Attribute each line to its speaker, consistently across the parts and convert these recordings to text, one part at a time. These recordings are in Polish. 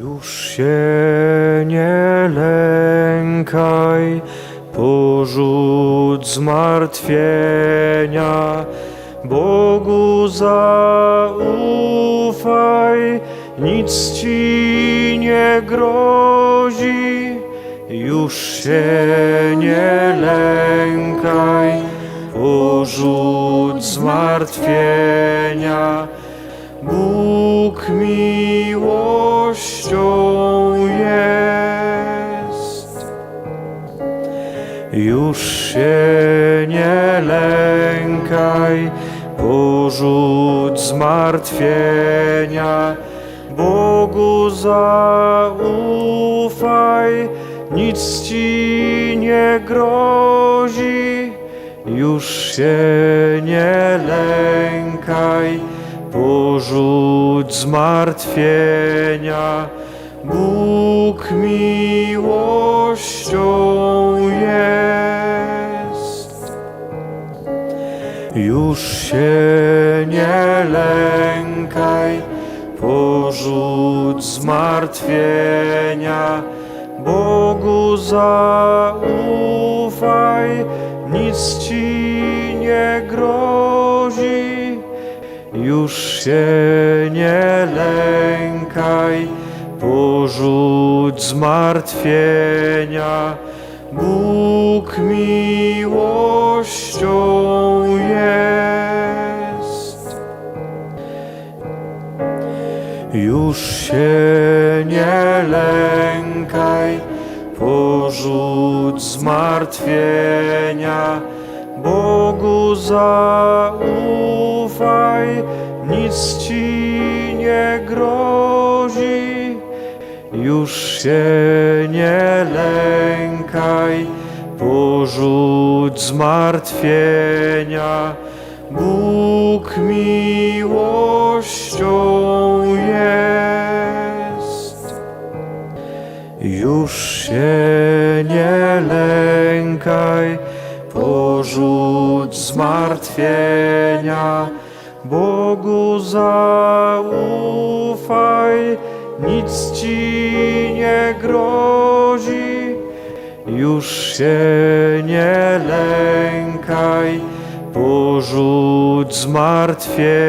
Speaker 1: Już się nie lękaj, porzuć zmartwienia, Bogu zaufaj, nic ci nie grozi. Już się nie lękaj, porzuć zmartwienia, Bóg miłością jest. Już się nie lękaj, porzuć zmartwienia, Bogu zaufaj, nic ci nie grozi. Już się nie lękaj, porzuć zmartwienia, Bóg miłością jest. Już się nie lękaj, porzuć zmartwienia, Bogu zaufaj, nic ci nie grozi. Już się nie lękaj, porzuć zmartwienia, Bóg miłością jest. Już się nie lękaj, porzuć zmartwienia, Bogu zaufaj, nic ci nie grozi. Już się nie lękaj, porzuć zmartwienia, Bóg miłością jest. Już się nie lękaj, porzuć zmartwienia, Bogu zaufaj, nic ci nie grozi. Już się nie lękaj, porzuć zmartwienia,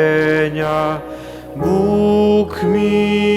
Speaker 1: Bóg miłością